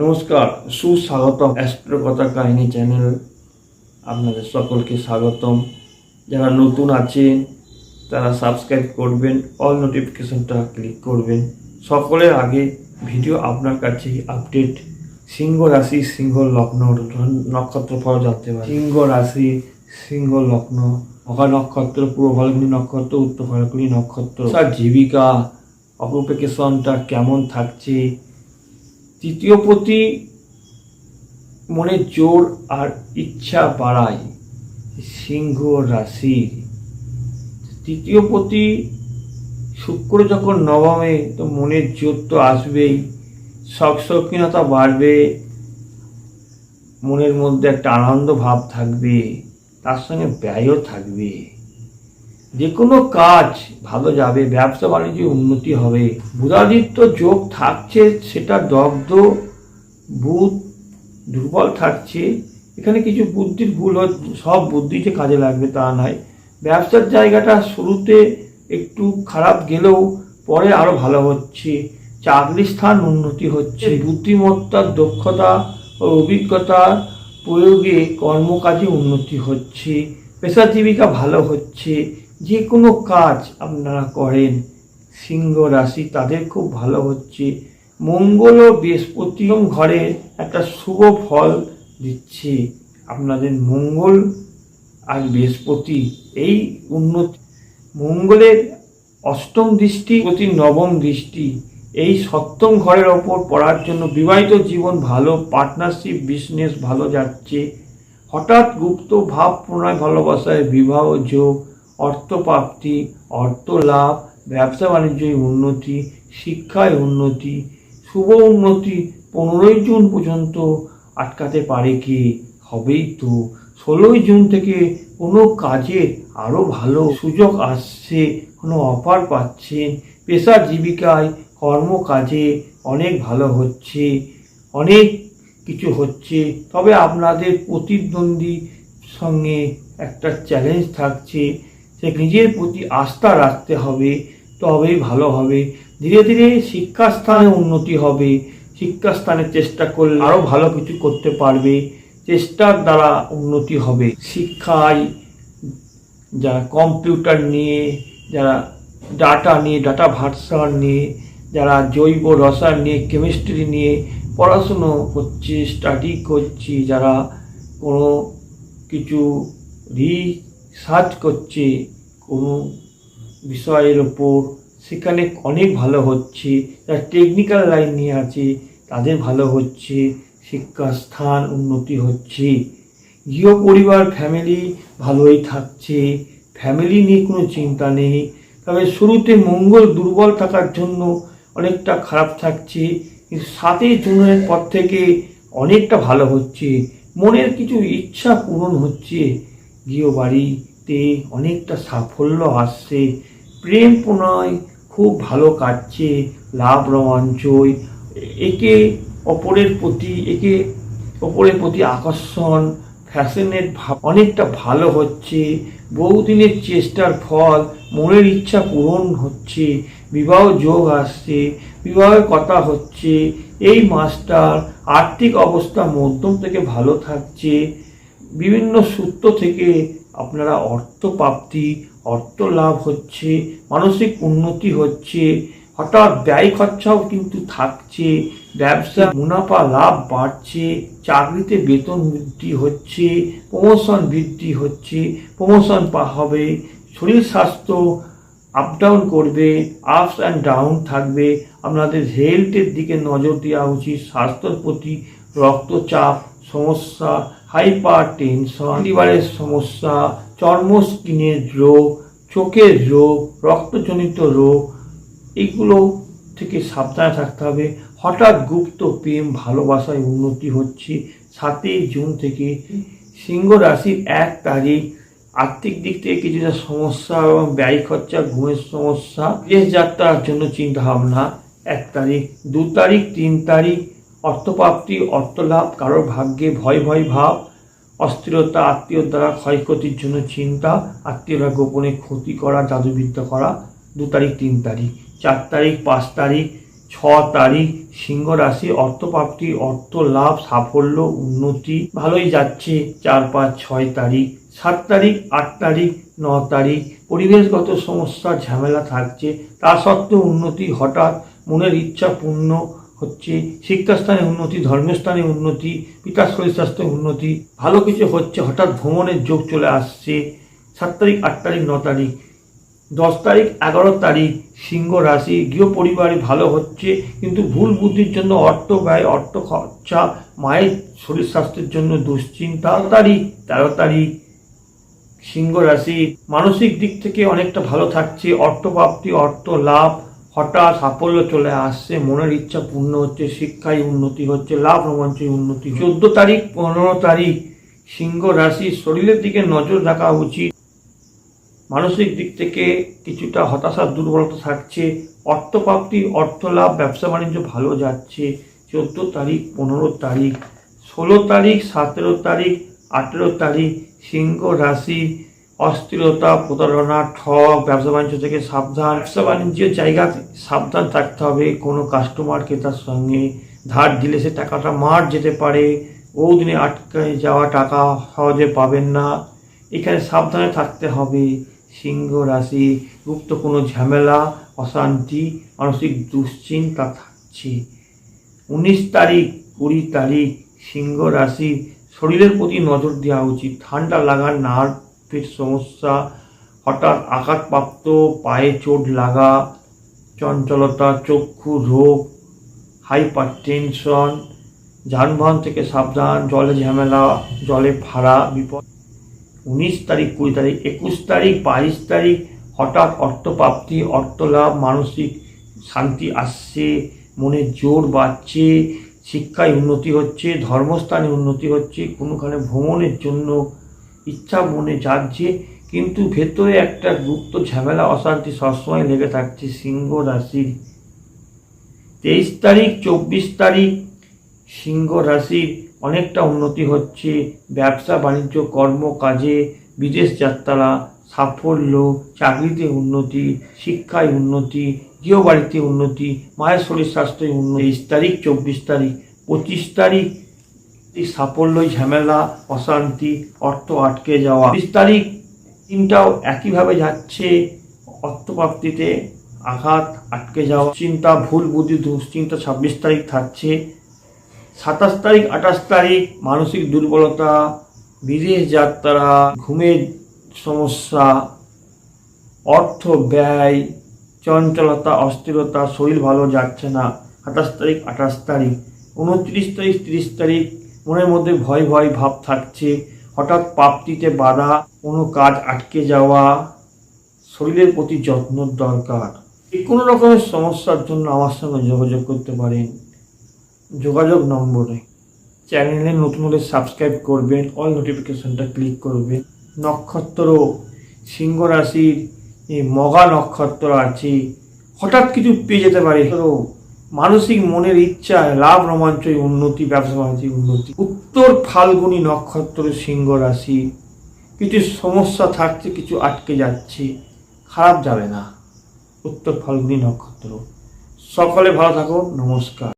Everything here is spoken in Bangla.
নমস্কার সুস্বাগতম অ্যাস্ট্রো কথা কাহিনী চ্যানেল। আপনাদের সকলকে স্বাগতম। যারা নতুন আছেন তারা সাবস্ক্রাইব করবেন অল নোটিফিকেশনটা ক্লিক করবেন। সকলের আগে ভিডিও আপনার কাছে আপডেট সিংহ রাশি সিংহ লগ্ন নক্ষত্র ফল জানতে পারেন। সিংহ রাশি সিংহ লগ্ন মহা নক্ষত্র পূর্ব ফাল্গুনি নক্ষত্র উত্তর ফাল্গুনি নক্ষত্র। তার জীবিকা অকুপেশনটা কেমন থাকছে? তৃতীয় প্রতি মনের জোর আর ইচ্ছা বাড়ায় সিংহ রাশির। তৃতীয় প্রতি শুক্র যখন নবমে, তো মনের জোর তো আসবেই শৌখিনতা বাড়বে, মনের মধ্যে একটা আনন্দ ভাব থাকবে, তার সঙ্গে ব্যয়ও থাকবে। যে কোনো কাজ ভালো যাবে, ব্যবসা বাণিজ্যে উন্নতি হবে। বুধাদিত্য যোগ থাকছে, সেটা দগ্ধ, বুধ, দুর্বল থাকছে। এখানে কিছু বুদ্ধির ভুল সব বুদ্ধি যে কাজে লাগবে তা নয়। ব্যবসার জায়গাটা শুরুতে একটু খারাপ গেলেও পরে আরও ভালো হচ্ছে। চাকরি স্থান উন্নতি হচ্ছে। বুদ্ধিমত্তার দক্ষতা ও অভিজ্ঞতার প্রয়োগে কর্মকাজে উন্নতি হচ্ছে। পেশা জীবিকা ভালো হচ্ছে। যে কোনো কাজ আপনারা করেন, সিংহ রাশি তাদের খুব ভালো হচ্ছে। মঙ্গল ও বৃহস্পতি ঘরে একটা শুভ ফল দিচ্ছে। আপনাদের মঙ্গল আর বৃহস্পতি এই উন্নতি মঙ্গলের অষ্টম দৃষ্টি প্রতি নবম দৃষ্টি। এই সপ্তম ঘরের ওপর পড়ার জন্য বিবাহিত জীবন ভালো পার্টনারশিপ বিজনেস ভালো যাচ্ছে। হঠাৎ গুপ্ত ভাব, প্রণয়, ভালোবাসায় বিবাহ, যোগ অর্থপ্রাপ্তি অর্থ লাভ ব্যবসা বাণিজ্যে উন্নতি, শিক্ষায় উন্নতি, শুভ উন্নতি পনেরোই জুন পর্যন্ত আটকাতে পারে কি? হবেই তো। ষোলোই জুন থেকে কোনো কাজে আরও ভালো সুযোগ আসছে, কোনো অফার পাচ্ছেন পেশা জীবিকায় কর্মকাজে অনেক ভালো হচ্ছে, অনেক কিছু হচ্ছে, তবে আপনাদের প্রতিদ্বন্দ্বী সঙ্গে একটা চ্যালেঞ্জ থাকছে সে নিজের প্রতি আস্থা রাখতে হবে, তবেই ভালো হবে। ধীরে ধীরে শিক্ষাস্থানে উন্নতি হবে। শিক্ষাস্থানে চেষ্টা করলে আরও ভালো কিছু করতে পারবে। চেষ্টার দ্বারা উন্নতি হবে। শিক্ষায় যারা কম্পিউটার নিয়ে, যারা ডাটা নিয়ে, ডাটা ভার্সান নিয়ে, যারা জৈব রসায়ন নিয়ে, কেমিস্ট্রি নিয়ে পড়াশুনো করছে, স্টাডি করছি, যারা কোনো কিছু রিসার্চ করছে, কোনো বিষয়ের ওপর সেখানে অনেক ভালো হচ্ছে, যারা টেকনিক্যাল লাইন নিয়ে আছে, তাদের ভালো হচ্ছে শিক্ষাস্থান উন্নতি হচ্ছে। গৃহ পরিবার ফ্যামিলি ভালোই থাকছে ফ্যামিলি নিয়ে কোনো চিন্তা নেই, তবে শুরুতে মঙ্গল দুর্বল থাকার জন্য অনেকটা খারাপ থাকছে, কিন্তু সাতই জুনের পর থেকে অনেকটা ভালো হচ্ছে, মনের কিছু ইচ্ছা পূরণ হচ্ছে গৃহবাড়িতে অনেকটা সাফল্য আসছে। প্রেম প্রণয় খুব ভালো কাটছে লাভ রোমাঞ্চই একে অপরের প্রতি, একে অপরের প্রতি আকর্ষণ, ফ্যাশনের অনেকটা ভালো হচ্ছে। বহুদিনের চেষ্টার ফল, মনের ইচ্ছা পূরণ হচ্ছে। বিবাহ যোগ আসছে, বিবাহের কথা হচ্ছে। এই মাসটার আর্থিক অবস্থা মধ্যম থেকে ভালো থাকছে। বিভিন্ন সূত্র থেকে আপনারা অর্থ প্রাপ্তি, অর্থ লাভ হচ্ছে, মানসিক উন্নতি হচ্ছে, হঠাৎ ব্যয় খরচাও কিন্তু থাকছে, ব্যবসা মুনাফা লাভ বাড়ছে, চাকরিতে বেতন বৃদ্ধি হচ্ছে প্রমোশন বৃদ্ধি হচ্ছে প্রমোশন পা হবে, শরীর স্বাস্থ্য আপ ডাউন করবে আপস অ্যান্ড ডাউন থাকবে, আপনাদের হেলথের দিকে নজর দেওয়া উচিত, স্বাস্থ্যের প্রতি রক্তচাপ, সমস্যা হাইপার টেনশন লিভারের সমস্যা চর্ম স্কিনের রোগ, চোখের রোগ, রক্তজনিত রোগ, এগুলো থেকে সাবধানে থাকতে হবে। হঠাৎ গুপ্ত প্রেম, ভালোবাসায় উন্নতি হচ্ছে। সাতই জুন থেকে সিংহ রাশির এক তারিখ, আর্থিক দিক থেকে কিছুটা সমস্যা এবং ব্যয় খরচা, ঘুমের সমস্যা, বিদেশ যাত্রার জন্য চিন্তা ভাবনা এক তারিখ। দু তারিখ, তিন তারিখ অর্থপ্রাপ্তি, অর্থলাভ, কারোর ভাগ্যে ভয় ভয় ভাব, অস্থিরতা, আত্মীয়র দ্বারা ক্ষয়ক্ষতির জন্য চিন্তা, আত্মীয়রা গোপনে ক্ষতি করা জাদুবিদ্যা করা, দু তারিখ, তিন তারিখ, চার তারিখ, পাঁচ তারিখ, ছ তারিখ, সিংহ রাশি, অর্থপ্রাপ্তি অর্থ লাভ সাফল্য, উন্নতি, ভালোই যাচ্ছে, চার, পাঁচ, ছয় তারিখ, সাত তারিখ, আট তারিখ, ন তারিখ, পরিবেশগত সমস্যা, ঝামেলা থাকছে, তা সত্ত্বেও উন্নতি হঠাৎ, মনের ইচ্ছা পূর্ণ হচ্ছে শিক্ষাস্থানে উন্নতি, ধর্মস্থানে উন্নতি, বিকাশ শরীর স্বাস্থ্যে উন্নতি, ভালো কিছু হচ্ছে, হঠাৎ ভ্রমণের যোগ চলে আসছে। সাত তারিখ, আট তারিখ, ন তারিখ। দশ তারিখ, এগারো তারিখ, সিংহ রাশি গৃহ পরিবারে ভালো হচ্ছে, কিন্তু ভুল বুদ্ধির জন্য অর্থ ব্যয়, অর্থ খরচা, মায়ের শরীর স্বাস্থ্যের জন্য দুশ্চিন্তা। তারিখ, তেরো তারিখ, সিংহ রাশি মানসিক দিক থেকে অনেকটা ভালো থাকছে, অর্থপ্রাপ্তি অর্থ লাভ হঠাৎ সাফল্য চলে আসছে, মনের ইচ্ছা পূর্ণ হচ্ছে, শিক্ষায় উন্নতি হচ্ছে, লাভ রোমাঞ্চে উন্নতি। চোদ্দ তারিখ, পনেরো তারিখ, সিংহ রাশি, শরীরের দিকে নজর রাখা উচিত। মানসিক দিক থেকে কিছুটা হতাশার দুর্বলতা থাকছে, অর্থপ্রাপ্তি অর্থ লাভ ব্যবসা বাণিজ্য ভালো যাচ্ছে। চোদ্দ তারিখ, পনেরো তারিখ, ষোলো তারিখ, সতেরো তারিখ, আঠেরো তারিখ, সিংহ রাশি অস্থিরতা, প্রতারণা ঠক ব্যবসা বাণিজ্য থেকে সাবধান, ব্যবসা বাণিজ্যের জায়গা সাবধান থাকতে হবে। কোনো কাস্টমারকে তার সঙ্গে ধার দিলে সে টাকাটা মার যেতে পারে। ও বহুদিনে আটকে যাওয়া টাকা সহজে পাবেন না। এখানে সাবধানে থাকতে হবে। সিংহ রাশি, গুপ্ত কোনো ঝামেলা, অশান্তি, মানসিক দুশ্চিন্তা থাকছে। উনিশ তারিখ, কুড়ি তারিখ, সিংহ রাশি, শরীরের প্রতি নজর দেওয়া উচিত। ঠান্ডা লাগার নার্ভের সমস্যা, হঠাৎ আঘাতপ্রাপ্ত, পায়ে চোট লাগা, চঞ্চলতা, চক্ষু রোগ হাইপার টেনশন যানবাহন থেকে সাবধান, জলে ঝামেলা, জলে ফাড়া বিপদ। উনিশ তারিখ, কুড়ি তারিখ, একুশ তারিখ, বাইশ তারিখ, হঠাৎ অর্থপ্রাপ্তি, অর্থলাভ, মানসিক শান্তি আসছে, মনে জোর বাড়ছে, শিক্ষায় উন্নতি হচ্ছে, ধর্মস্থানে উন্নতি হচ্ছে, কোনোখানে ভ্রমণের জন্য ইচ্ছা মনে যাচ্ছে কিন্তু ভেতরে একটা গুপ্ত ঝামেলা, অশান্তি সবসময় লেগে থাকছে সিংহ রাশির। তেইশ তারিখ, চব্বিশ তারিখ, সিংহ রাশির অনেকটা উন্নতি হচ্ছে। ব্যবসা, বাণিজ্য, কর্ম, কাজে, বিদেশ যাত্রা, সাফল্য, চাকরিতে উন্নতি, শিক্ষায় উন্নতি, গৃহবাড়িতে উন্নতি, মায়ের শরীর স্বাস্থ্যে উন্নতি। তেইশ তারিখ, চব্বিশ তারিখ, পঁচিশ তারিখ এই সাফল্যই ঝামেলা, অশান্তি, অর্থ আটকে যাওয়া। বিশ তারিখ তিনটাও একইভাবে যাচ্ছে, অর্থপ্রাপ্তিতে আঘাত আটকে যাওয়া। চিন্তা, ভুল বুদ্ধি, দুশ্চিন্তা ছাব্বিশ তারিখ থাকছে। সাতাশ তারিখ, আঠাশ তারিখ, মানসিক দুর্বলতা, বিদেশ যাত্রা, ঘুমের সমস্যা, অর্থ ব্যয়, চঞ্চলতা, অস্থিরতা, শরীর ভালো যাচ্ছে না। সাতাশ তারিখ, আঠাশ তারিখ। উনত্রিশ তারিখ, তিরিশ তারিখ মনের মধ্যে ভয় ভয় ভাব থাকছে। হঠাৎ প্রাপ্তিতে বাধা, কোনো কাজ আটকে যাওয়া শরীরের প্রতি যত্ন দরকার। যে কোনো রকমের সমস্যার জন্য আমার সঙ্গে যোগাযোগ করতে পারেন। যোগাযোগ নম্বরে চ্যানেলে নতুন হলে সাবস্ক্রাইব করবেন, অল নোটিফিকেশনটা ক্লিক করবেন। নক্ষত্র, সিংহ রাশির মগা নক্ষত্র আছে। হঠাৎ কিছু পেয়ে যেতে পারে। মানসিক মনের ইচ্ছায় লাভ, রোমাঞ্চ উন্নতি, ব্যবসা বাণিজ্য উন্নতি। উত্তর ফাল্গুনী নক্ষত্র, সিংহ রাশি। কিছু সমস্যা থাকছে, কিছু আটকে যাচ্ছে। খারাপ যাবে না। উত্তর ফাল্গুনী নক্ষত্র। সকলে ভালো থাকো। নমস্কার।